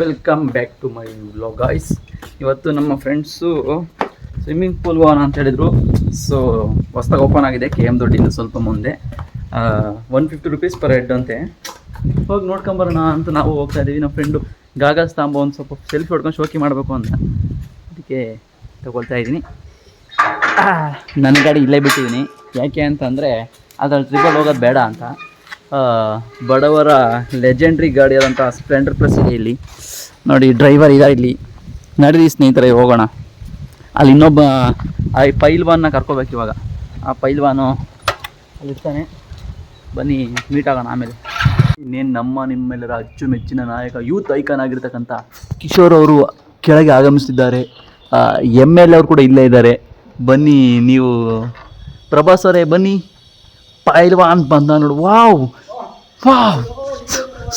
Welcome back to my vlog guys ಇವತ್ತು ನಮ್ಮ friends swimming pool own ಅಂತ ಹೇಳಿದರು. ಸೊ ಹೊಸ್ದಾಗಿ ಓಪನ್ ಆಗಿದೆ. ಕೆ ಎಂ ದೊಡ್ಡಿಂದ ಸ್ವಲ್ಪ ಮುಂದೆ. One fifty rupees per head ಅಂತೆ. ಹೋಗಿ ನೋಡ್ಕೊಂಬರೋಣ ಅಂತ ನಾವು ಹೋಗ್ತಾ ಇದ್ದೀವಿ ನಮ್ಮ ಫ್ರೆಂಡು ಗಾಗಲ್ಸ್ ತಾಂಬ ಒಂದು ಸ್ವಲ್ಪ ಸೆಲ್ಫಿ ಹೊಡ್ಕೊಂಡು ಶೋಕಿ ಮಾಡಬೇಕು ಅಂತ. ಅದಕ್ಕೆ ತಗೊಳ್ತಾ ಇದ್ದೀನಿ ನನ್ನ ಗಾಡಿ ಇಲ್ಲೇ ಬಿಟ್ಟಿದ್ದೀನಿ ಯಾಕೆ ಅಂತಂದರೆ ಅದ್ರಲ್ಲಿ ಟ್ರಿಪಲ್ಲಿ ಹೋಗೋದು ಬೇಡ ಅಂತ. ಬಡವರ ಲೆಜೆಂಡ್ರಿ ಗಾಡಿಯಾದಂಥ ಸ್ಪ್ಲೆಂಡರ್ ಪ್ಲಸ್ ಇದೆ ಇಲ್ಲಿ. ನೋಡಿ ಡ್ರೈವರ್ ಇದ್ದಾರೆ ಇಲ್ಲಿ. ನಡೀರಿ ಸ್ನೇಹಿತರೆ ಹೋಗೋಣ. ಅಲ್ಲಿ ಇನ್ನೊಬ್ಬ ಆ ಪೈಲ್ವಾನ್ನ ಕರ್ಕೋಬೇಕು ಇವಾಗ. ಆ ಪೈಲ್ವಾನು ಅಲ್ಲಿರ್ತಾನೆ ಬನ್ನಿ ಮೀಟ್ ಆಗೋಣ ಆಮೇಲೆ. ಇನ್ನೇನು ನಮ್ಮ ನಿಮ್ಮೆಲ್ಲರ ಅಚ್ಚುಮೆಚ್ಚಿನ ನಾಯಕ ಯೂತ್ ಐಕಾನ್ ಆಗಿರ್ತಕ್ಕಂಥ ಕಿಶೋರ್ ಅವರು ಕೆಳಗೆ ಆಗಮಿಸಿದ್ದಾರೆ ಎಂ ಎಲ್ ಅವರು ಕೂಡ ಇಲ್ಲೇ ಇದ್ದಾರೆ. ಬನ್ನಿ ನೀವು ಪ್ರಭಾಸ್ ಅವರೇ ಬನ್ನಿ. ಪೈಲ್ವಾನ್ ಬಂದ ನೋಡು. Wow. Wow.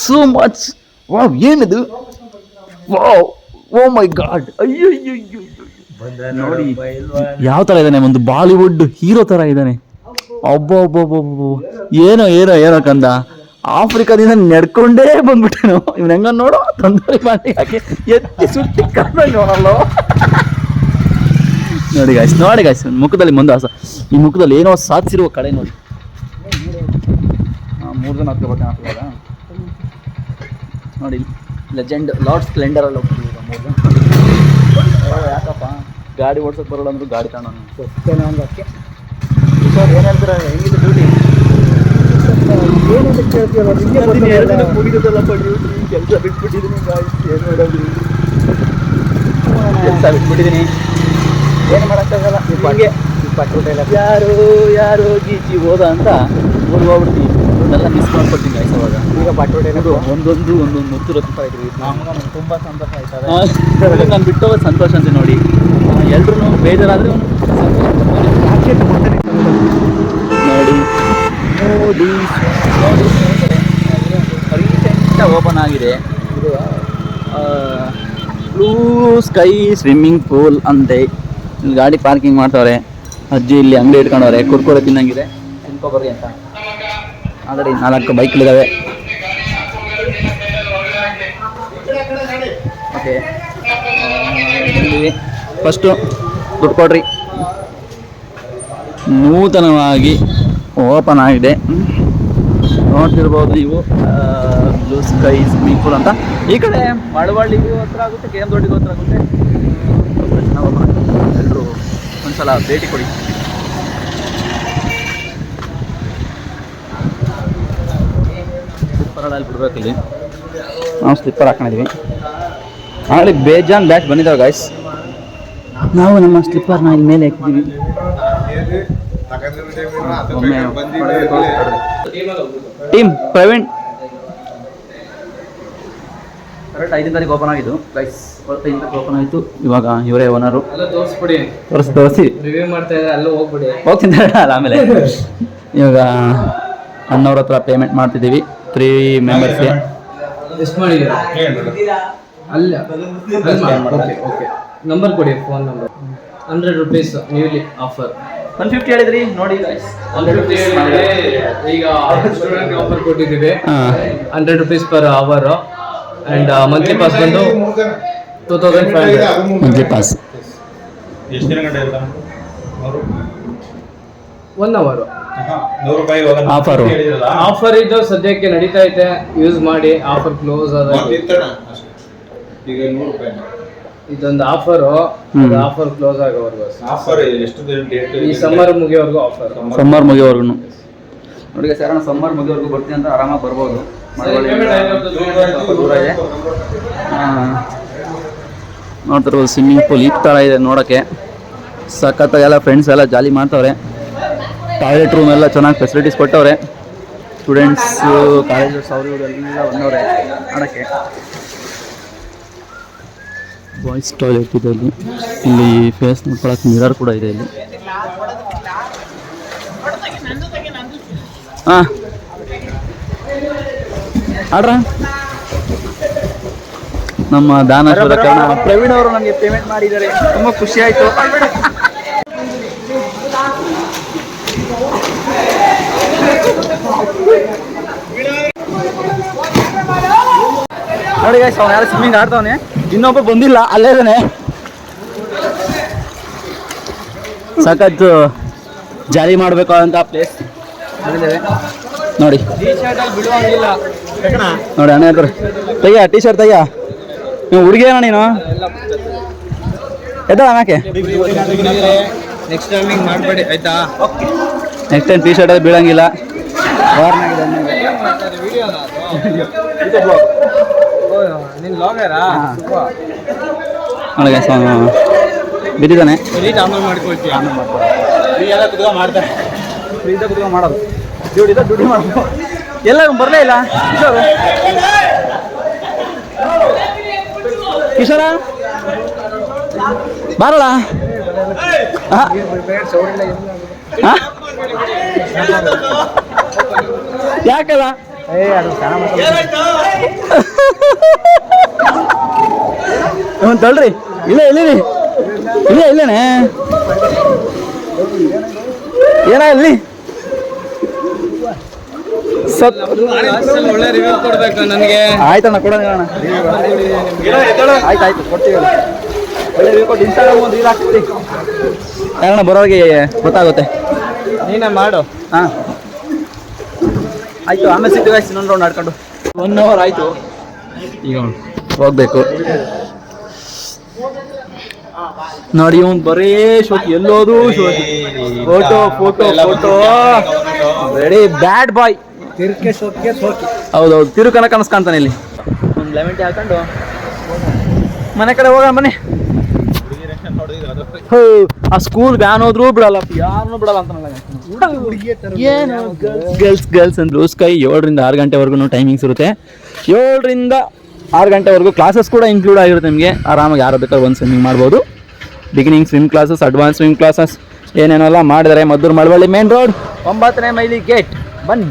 So much wow, ಏನಿದು? ವಾವ್. ಓ ಮೈ ಗಾಡ್ ಅಯ್ಯೋ ಅಯ್ಯೋ. ನೋಡಿ ಯಾವ ಥರ ಇದ್ದಾನೆ ಒಂದು ಬಾಲಿವುಡ್ ಹೀರೋ ಥರ ಇದ್ದಾನೆ ಒಬ್ಬ ಒಬ್ಬ ಒಬ್ಬ ಏನೋ ಏನೋ ಏನೋ ಕಂದ ಆಫ್ರಿಕಾದಿಂದ ನಡ್ಕೊಂಡೇ ಬಂದ್ಬಿಟ್ಟೇನು ಇವ್ನ ಹೆಂಗ ನೋಡೋ ತೊಂದರೆ ಮಾಡಿ ಯಾಕೆ ಎತ್ತಿ ಸುಟ್ಟಿ ಕರ್ದಂಗೆ ನೋಡಲ್ಲ ನೋಡಿ ಗಾಯ್ಸ್ ನೋಡಿ ಗಾಯ್ಸ್ ಮುಖದಲ್ಲಿ ಮಂದಹಾಸ ಈ ಮುಖದಲ್ಲಿ ಏನೋ ಸಾಧಿಸಿರುವ ಕಡೆ ನೋಡಿ ಮೂರು ಜನ ಹತ್ಕೋಬೇಕು ಹಾಕ್ಬೋದಾ ನೋಡಿ ಲೆಜೆಂಡ್ ಲಾರ್ಡ್ ಸ್ಪ್ಲೆಂಡರಲ್ಲಿ ಹೋಗ್ತೀವಿ ಈಗ ಮೂರು ಜನ. ಯಾಕಪ್ಪ? ಗಾಡಿ ಓಡ್ಸೋಕೆ ಬರೋಲ್ಲ ಅಂದ್ರೆ ಗಾಡಿ ತಗೊಂಡು ಒಂದು ಅದಕ್ಕೆ ಸರ್ ಏನು ಹೇಳ್ತೀರ? ಹೆಂಗಿದೆ ಡ್ಯೂಟಿ ಮುಗಿದಲ್ಲಪ್ಪ ಡ್ಯೂಟಿ ಕೆಲಸ ಬಿಟ್ಬಿಟ್ಟಿದ್ದೀನಿ ಗಾಡಿ ಏನು ಮಾಡೋದು ಕೆಲಸ ಬಿಟ್ಬಿಟ್ಟಿದ್ದೀನಿ ಏನು ಮಾಡೋಕ್ಕಾಗಲ್ಲ? ನಿಮಗೆ ಯಾರು ಯಾರು ಗೀಚಿ ಹೋದ ಅಂತ ಊರಿಗೆ ಎಲ್ಲ ಮಿಸ್ ಮಾಡ್ಕೊಡ್ತೀನಿ ಗಾಯ್ಸ್ ಅವಾಗ. ಈಗ ಬಟ್ಟೆ ಇದು ಒಂದೊಂದು ಒಂದೊಂದು ಮುತ್ತು ರತ್ನ ಇದ್ರಿ ನಮ್ಗೆ ತುಂಬಾ ಸಂತೋಷ ಆಯ್ತದೆ. ನಾನು ಬಿಟ್ಟೋಗೋದು ಸಂತೋಷ ಅಂತ ನೋಡಿ. ಎಲ್ರು ಬೇಜಾರಾದ್ರೆ. ನೋಡಿ. ನೋಡಿ. ರೀಸೆಂಟಾಗಿ ಓಪನ್ ಆಗಿದೆ. ಬ್ಲೂ ಸ್ಕೈ ಸ್ವಿಮ್ಮಿಂಗ್ ಪೂಲ್ ಅಂತೆ. ಇಲ್ಲಿ ಗಾಡಿ ಪಾರ್ಕಿಂಗ್ ಮಾಡ್ತವ್ರೆ. ಅಜ್ಜಿ ಇಲ್ಲಿ ಅಂಗಡಿ ಇಟ್ಕೊಂಡವ್ರೆ, ಕುರ್ಕುರೆ ತಿನ್ನಂಗಿದೆ. ತಿನ್ಕೊಬರ್ರಿ ಅಂತ. ಆಲ್ರೆಡಿ ನಾಲ್ಕು ಬೈಕ್ಗಳಿದ್ದಾವೆ ಓಕೆ. ಫಸ್ಟು ದುಡ್ಡು ಕೊಡ್ರಿ. ನೂತನವಾಗಿ ಓಪನ್ ಆಗಿದೆ. ನೋಡ್ತಿರ್ಬೋದು ನೀವು ಬ್ಲೂ ಸ್ಕೈ, ಸ್ವಿಮ್ಮಿಂಗ್ ಪೂಲ್ ಅಂತ. ಈ ಕಡೆ ಮಳವಳ್ಳಿಗೂ ಹತ್ರ ಆಗುತ್ತೆ ಕೆ ಎಂ ದೊಡ್ಡಿಗೂ ಹತ್ರ ಆಗುತ್ತೆ. ಎಲ್ಲರೂ ಒಂದ್ಸಲ ಭೇಟಿ ಕೊಡಿ. ಸ್ಲಿಪ್ಪರಲ್ಲಿ ಬಿಡ್ಬೇಕಿಲ್ಲಿ. ನಾವು ಸ್ಲಿಪ್ಪರ್ ಹಾಕೊಂಡಿದ್ವಿ. ಆಗಲಿ ಬೇಜಾನ್ ಬ್ಯಾಟ್ ಬಂದಿದ್ದಾವೆ ಗಾಯ್ಸ್ ನಾವು ನಮ್ಮ ಸ್ಲಿಪ್ಪರ್ನ ಇಲ್ಲಿ ಮೇಲೆ ಹಾಕಿದ್ದೀವಿ ಒಮ್ಮೆ ಟೀಮ್ ಪ್ರವೀಣ್ ಕರೆಕ್ಟ್ ಐದನೇ ತಾರೀಕು ಓಪನ್ ಆಗಿದ್ದು. ಗೈಸ್ ಐದನೇ ತಾರೀಕು ಓಪನ್ ಆಯಿತು. ಇವಾಗ ಇವರೇ ಓನರು ಎಲ್ಲ ತೋರಿಸ್ಬಿಡಿ. ತೋರಿಸಿ ತೋರಿಸಿ. ರಿವ್ಯೂ ಮಾಡ್ತಾ ಇದ್ದಾರೆ ಅಲ್ಲೂ ಹೋಗ್ಬಿಡಿ. ಹೋಗ್ತೀನಿ ಅಲ್ಲ ಆಮೇಲೆ. ಇವಾಗ ಅಣ್ಣವ್ರ ಹತ್ರ ಪೇಮೆಂಟ್ ಮಾಡ್ತಿದ್ದೀವಿ. ತ್ರೀ ಮೆಂಬರ್ಸ್ಗೆ ಎಷ್ಟು ಮಾಡಿದ್ದೀರಾ? ಅಲ್ಲ. ಓಕೆ ಓಕೆ ನಂಬರ್ ಕೊಡಿ phone number hundred rupees newly offer one fifty ಹೇಳಿದ್ರಿ ನೋಡಿ ಈಗ ಸ್ಟೂಡೆಂಟ್ ಆಫರ್ ಕೊಟ್ಟಿದ್ದೀವಿ. Hundred rupees per hour and monthly pass ಬಂದು two thousand five hundred monthly pass ಎಷ್ಟು ದಿನ ಗಂಟೆ ಇರ್ತಾನೆ ನೂರು? ಒನ್ ಅವರು ಆಫರ್ ಆಫರ್ ಇದು ಸದ್ಯಕ್ಕೆ ನಡೀತಾ ಐತೆ ಯೂಸ್ ಮಾಡಿ ಆಫರ್ ಕ್ಲೋಸ್ ಆದ ಅಷ್ಟೇ. ಈಗ ನೂರು ರೂಪಾಯಿ. ಇದೊಂದು ಆಫರ್. ಆಫರ್ ಕ್ಲೋಸ್ ಆಗೋವರೆಗೂ ಆಫರ್ ಎಷ್ಟು ಡೇಟ್ ಈ ಸಮ್ಮರ್ ಮುಗಿಯೋವರೆಗೂ ಆಫರ್ ಸಮ್ಮರ್ ಮುಗಿಯೋವರೆಗೂ. ನೋಡಿ ಸರ್ ಸಮ್ಮರ್ ಮುಗಿಯೋವರೆಗೂ ಬರ್ತೀನಿ ಅಂತ ಆರಾಮಾಗಿ ಬರ್ಬೋದು. ದೂರ ಇದೆ ನೋಡ್ತಿರ್ಬೋದು ಸ್ವಿಮ್ಮಿಂಗ್ ಪೂಲ್ ಈ ಥರ ಇದೆ ನೋಡೋಕ್ಕೆ. ಸಖತ್ತಾಗಿ ಎಲ್ಲ ಫ್ರೆಂಡ್ಸ್ ಎಲ್ಲ ಜಾಲಿ ಮಾಡ್ತವ್ರೆ. ಟಾಯ್ಲೆಟ್ ರೂಮ್ ಎಲ್ಲ ಚೆನ್ನಾಗಿ ಫೆಸಿಲಿಟೀಸ್ ಕೊಟ್ಟವ್ರೆ. ಸ್ಟೂಡೆಂಟ್ಸು ಕಾಲೇಜಸ್ ಅವರು ಇವರೆಲ್ಲ ಬಂದವ್ರೆ ನೋಡೋಕ್ಕೆ. ಬಾಯ್ಸ್ ಟಾಯ್ಲೆಟ್ ಇದೆ ಇಲ್ಲಿ. ಇಲ್ಲಿ ಫೇಸ್ ನೋಡ್ಕೊಳಕ್ಕೆ ಮಿರರ್ ಕೂಡ ಇದೆ ಇಲ್ಲಿ. ಹಾಂ. ಆಡ್ರ? ನಮ್ಮ ದಾನ ಕರ್ಣ ಪ್ರವೀಣ್ ಅವರು ನಮಗೆ ಪೇಮೆಂಟ್ ಮಾಡಿದ್ದಾರೆ. ತುಂಬ ಖುಷಿ ಆಯಿತು. ನೋಡಿ ಗಾಯ್ಸ್ ಅವ್ನು ಯಾರು ಸ್ವಿಮ್ಮಿಂಗ್ ಆಡ್ತಾವನೆ ಇನ್ನೊಬ್ಬ ಬಂದಿಲ್ಲ ಅಲ್ಲೇ ಇದ್ದಾನೆ. ಸಖತ್ತು ಜಾರಿ ಮಾಡಬೇಕು ಅಂತ ಪ್ಲೇಸ್ ನೋಡಿ. ನೋಡಿ ಅಣ್ಣ ಹೇಳ್ತಾರೆ. ತೆಗಿಯ ಟೀ ಶರ್ಟ್ ತೆಗಿಯ ನೀವು ಹುಡುಗಿ ಏನ ನೀನು? ಎದ್ದಾಳ ಮ್ಯಾಕೆ ನೆಕ್ಸ್ಟ್ ಟೈಮ್ ಮಾಡಬೇಡಿ ಮಾಡ್ಬೇಡಿ ಆಯ್ತಾ? ನೆಕ್ಸ್ಟ್ ಟೈಮ್ ಟೀ ಶರ್ಟ್ ಅದು ಬೀಳಂಗಿಲ್ಲ. ಬಿದ್ದಿದ್ದಾನೆ. ಮಾಡ್ಕೊಳ್ತೀವಿ ಮಾಡ್ತಾರೆ ಮಾಡೋದು. ಡ್ಯೂಟಿ ಇದೆ ಡ್ಯೂಟಿ ಎಲ್ಲರೂ ಎಲ್ಲ ಬರಲೇ ಇಲ್ಲ? ಕಿಶೋರ್? ಕಿಶೋರ? ಬರಲ್ಲ? ಯಾಕಲ್ಲ? ಒಂದು ತಳ್ರಿ ಇಲ್ಲ ಇಲ್ಲಿರಿ ಇಲ್ಲ ಇಲ್ಲೇನೆ. ಏನ ಇಲ್ಲಿ? ಸತ್ ಒಳ್ಳೆ ರಿವ್ಯೂ ಕೊಡ್ಬೇಕು ನನಗೆ ಆಯ್ತಣ್ಣ ಕೊಡೋಣ ಆಯ್ತು ಆಯ್ತು ಕೊಡ್ತೀವಿ ಒಳ್ಳೆ ರಿವ್ಯೂ ಕೊಟ್ಟು ಇನ್ಸ್ಟಾಗ್ರಾಮ್ ಒಂದು ರೀಲ್ ಹಾಕ್ತೀವಿ ಯಾರಣ್ಣ ಬರೋರಿಗೆ ಗೊತ್ತಾಗುತ್ತೆ. ನೀನೇ ಮಾಡು. ಹಾಂ. ಆಯ್ತು ಆಮೇಲೆ ಸಿಟ್ಟು ಆಯ್ತು ಇನ್ನೊಂದು ರೌಂಡ್ ಆಡ್ಕೊಂಡು. ಒನ್ ಅವರ್ ಆಯಿತು. ಈಗ ಹೋಗ್ಬೇಕು. ನೋಡಿ ಇವ್ನು ಬರೀ ಶೋಕಿ ಎಲ್ಲೋದು ಶೋಕಿ photo photo photo very bad boy ತಿರ್ಕೆ ಸೋಕೆ ಸೋಕಿ. ಹೌದೌದು ತಿರುಕನ ಕನಸು ಕಾಣ್ತಾನೆ ಇಲ್ಲಿ. ಒಂದು ಲೆಮನ್ ಟೀ ಹಾಕೊಂಡು ಮನೆ ಕಡೆ ಹೋಗ ಮನೆ. ಹೋ ಆ ಸ್ಕೂಲ್ ಬ್ಯಾನ್ ಹೋದ್ರು ಬಿಡಲ್ಲ ಯಾರನ್ನು ಬಿಡಲ್ಲ ಅಂತ ಏನು ಗರ್ಲ್ಸ್ ಗರ್ಲ್ಸ್ ಅಂದ್ರು ಸ್ಕೈ ಏಳರಿಂದ ಆರು ಗಂಟೆವರೆಗೂ ಟೈಮಿಂಗ್ಸ್ ಇರುತ್ತೆ. ಏಳರಿಂದ ಆರು ಗಂಟೆವರೆಗೂ ಕ್ಲಾಸಸ್ ಕೂಡ ಇನ್ಕ್ಲೂಡ್ ಆಗಿರುತ್ತೆ ನಿಮಗೆ. ಆರಾಮಾಗಿ ಯಾರು ಬೇಕಾದ್ರೂ ಒಂದು ಸ್ವಿಮ್ಮಿಂಗ್ ಮಾಡ್ಬೋದು. Beginning swim classes advance swim classes ಏನೇನೆಲ್ಲ ಮಾಡಿದ್ದಾರೆ ಮದ್ದೂರು ಮಳವಳ್ಳಿ ಮೇನ್ ರೋಡ್ ಒಂಬತ್ತನೇ ಮೈಲಿ ಗೇಟ್ ಬನ್ನಿ.